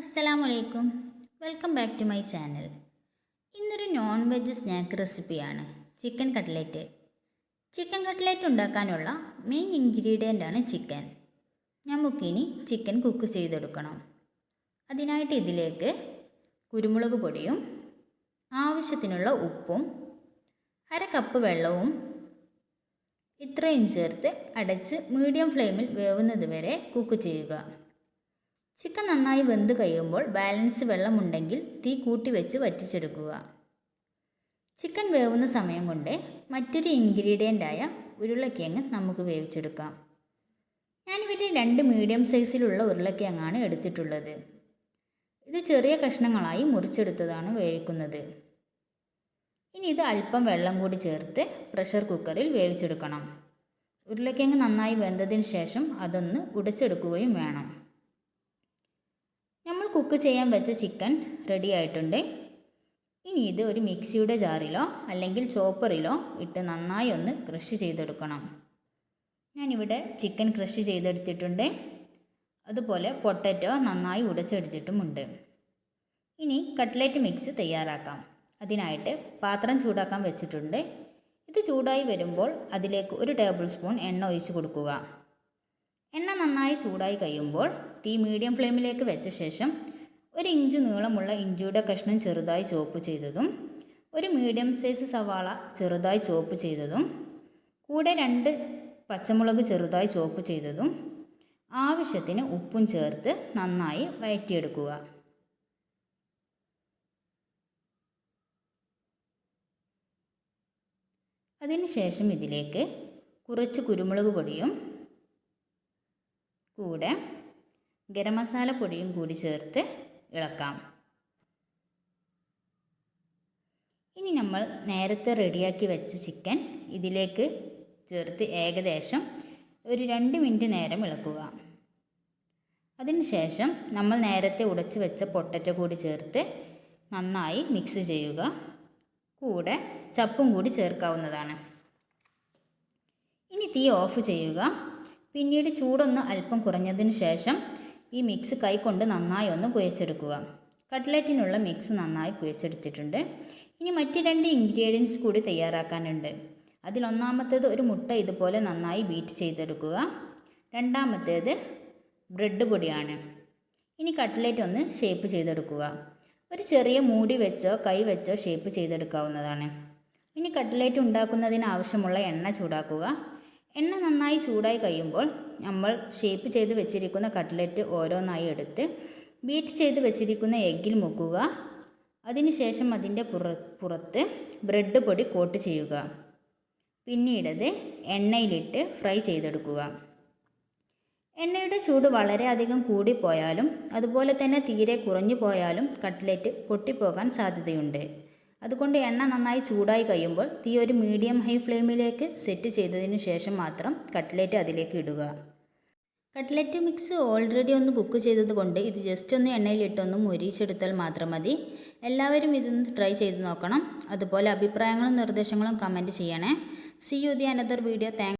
അസ്സലാമു അലൈക്കും welcome back to my channel. ഇന്നൊരു നോൺ വെജ് സ്നാക്ക് റെസിപ്പിയാണ് ചിക്കൻ കട്ട്ലേറ്റ്. ചിക്കൻ കട്ട്ലേറ്റ് ഉണ്ടാക്കാനുള്ള മെയിൻ ഇൻഗ്രീഡിയന്റ് ആണ് ചിക്കൻ. നമുക്കിനി ചിക്കൻ കുക്ക് ചെയ്തെടുക്കണം. അതിനായിട്ട് ഇതിലേക്ക് കുരുമുളക് പൊടിയും ആവശ്യത്തിനുള്ള ഉപ്പും അര കപ്പ് വെള്ളവും ഇത്രയും ചേർത്ത് അടച്ച് മീഡിയം ഫ്ലെയിമിൽ വേവുന്നത് വരെ കുക്ക് ചെയ്യുക. ചിക്കൻ നന്നായി വെന്ത് കഴിയുമ്പോൾ ബാലൻസ് വെള്ളമുണ്ടെങ്കിൽ തീ കൂട്ടി വെച്ച് വറ്റിച്ചെടുക്കുക. ചിക്കൻ വേവുന്ന സമയം കൊണ്ട് മറ്റൊരു ഇൻഗ്രീഡിയന്റായ ഉരുളക്കിഴങ്ങ് നമുക്ക് വേവിച്ചെടുക്കാം. ഞാനിവിടെ രണ്ട് മീഡിയം സൈസിലുള്ള ഉരുളക്കിഴങ്ങാണ് എടുത്തിട്ടുള്ളത്. ഇത് ചെറിയ കഷ്ണങ്ങളായി മുറിച്ചെടുത്തതാണ് വേവിക്കുന്നത്. ഇനി ഇത് അല്പം വെള്ളം കൂടി ചേർത്ത് പ്രഷർ കുക്കറിൽ വേവിച്ചെടുക്കണം. ഉരുളക്കിഴങ്ങ് നന്നായി വെന്തതിന് ശേഷം അതൊന്ന് ഉടച്ചെടുക്കുകയും വേണം. കുക്ക് ചെയ്യാൻ വെച്ച ചിക്കൻ റെഡി ആയിട്ടുണ്ട്. ഇനി ഇത് ഒരു മിക്സിയുടെ ജാറിലോ അല്ലെങ്കിൽ ചോപ്പറിലോ ഇട്ട് നന്നായി ഒന്ന് ക്രഷ് ചെയ്തെടുക്കണം. ഞാനിവിടെ ചിക്കൻ ക്രഷ് ചെയ്തെടുത്തിട്ടുണ്ട്. അതുപോലെ പൊട്ടറ്റോ നന്നായി ഉടച്ചെടുത്തിട്ടുമുണ്ട്. ഇനി കട്ട്ലേറ്റ് മിക്സ് തയ്യാറാക്കാം. അതിനായിട്ട് പാത്രം ചൂടാക്കാൻ വെച്ചിട്ടുണ്ട്. ഇത് ചൂടായി വരുമ്പോൾ അതിലേക്ക് ഒരു ടേബിൾ സ്പൂൺ എണ്ണ ഒഴിച്ച് കൊടുക്കുക. എണ്ണ നന്നായി ചൂടായി കഴിയുമ്പോൾ തീ മീഡിയം ഫ്ലെയിമിലേക്ക് വെച്ച ശേഷം ഒരു ഇഞ്ച് നീളമുള്ള ഇഞ്ചിയുടെ കഷ്ണം ചെറുതായി ചോപ്പ് ചെയ്തതും ഒരു മീഡിയം സൈസ് സവാള ചെറുതായി ചോപ്പ് ചെയ്തതും കൂടെ രണ്ട് പച്ചമുളക് ചെറുതായി ചോപ്പ് ചെയ്തതും ആവശ്യത്തിന് ഉപ്പും ചേർത്ത് നന്നായി വഴറ്റിയെടുക്കുക അതിനുശേഷം ഇതിലേക്ക് കുറച്ച് കുരുമുളക് പൊടിയും കൂടെ ഗരം മസാല പൊടിയും കൂടി ചേർത്ത് ഇളക്കാം. ഇനി നമ്മൾ നേരത്തെ റെഡിയാക്കി വെച്ച ചിക്കൻ ഇതിലേക്ക് ചേർത്ത് ഏകദേശം ഒരു രണ്ട് മിനിറ്റ് നേരം ഇളക്കുക. അതിനുശേഷം നമ്മൾ നേരത്തെ ഉടച്ച് വെച്ച പൊട്ടറ്റോ കൂടി ചേർത്ത് നന്നായി മിക്സ് ചെയ്യുക. കൂടെ ചപ്പും കൂടി ചേർക്കാവുന്നതാണ്. ഇനി തീ ഓഫ് ചെയ്യുക. പിന്നീട് ചൂടൊന്ന് അല്പം കുറഞ്ഞതിന് ശേഷം ഈ മിക്സ് കൈകൊണ്ട് നന്നായി ഒന്ന് കുഴച്ചെടുക്കുക. കട്ട്ലറ്റിനുള്ള മിക്സ് നന്നായി കുഴച്ചെടുത്തിട്ടുണ്ട്. ഇനി മറ്റ് രണ്ട് ഇൻഗ്രീഡിയൻസ് കൂടി തയ്യാറാക്കാനുണ്ട്. അതിലൊന്നാമത്തേത് ഒരു മുട്ട ഇതുപോലെ നന്നായി ബീറ്റ് ചെയ്തെടുക്കുക. രണ്ടാമത്തേത് ബ്രെഡ് പൊടിയാണ്. ഇനി കട്ട്ലറ്റ് ഒന്ന് ഷേപ്പ് ചെയ്തെടുക്കുക. ഒരു ചെറിയ മൂടി വെച്ചോ കൈ വെച്ചോ ഷേപ്പ് ചെയ്തെടുക്കാവുന്നതാണ്. ഇനി കട്ട്ലേറ്റ് ഉണ്ടാക്കുന്നതിന് ആവശ്യമുള്ള എണ്ണ ചൂടാക്കുക. എണ്ണ നന്നായി ചൂടായി കഴിയുമ്പോൾ നമ്മൾ ഷേപ്പ് ചെയ്ത് വെച്ചിരിക്കുന്ന കട്ട്ലറ്റ് ഓരോന്നായി എടുത്ത് ബീറ്റ് ചെയ്ത് വെച്ചിരിക്കുന്ന എഗ്ഗിൽ മുക്കുക. അതിനുശേഷം അതിന്റെ പുറ പുറത്ത് ബ്രെഡ് പൊടി കോട്ട് ചെയ്യുക. പിന്നീടത് എണ്ണയിലിട്ട് ഫ്രൈ ചെയ്തെടുക്കുക. എണ്ണയുടെ ചൂട് വളരെയധികം കൂടിപ്പോയാലും അതുപോലെ തന്നെ തീരെ കുറഞ്ഞു പോയാലും കട്ട്ലറ്റ് പൊട്ടിപ്പോകാൻ സാധ്യതയുണ്ട്. അതുകൊണ്ട് എണ്ണ നന്നായി ചൂടായി കഴിയുമ്പോൾ തീ ഒരു മീഡിയം ഹൈ ഫ്ലെയിമിലേക്ക് സെറ്റ് ചെയ്തതിന് ശേഷം മാത്രം കട്ട്ലേറ്റ് അതിലേക്ക് ഇടുക. കട്ട്ലറ്റ് മിക്സ് ഓൾറെഡി ഒന്ന് കുക്ക് ചെയ്തതുകൊണ്ട് ഇത് ജസ്റ്റ് ഒന്ന് എണ്ണയിലിട്ടൊന്ന് മുരിച്ചെടുത്താൽ മാത്രം മതി. എല്ലാവരും ഇതൊന്ന് ട്രൈ ചെയ്ത് നോക്കണം. അതുപോലെ അഭിപ്രായങ്ങളും നിർദ്ദേശങ്ങളും കമന്റ് ചെയ്യണേ. See you the another video thank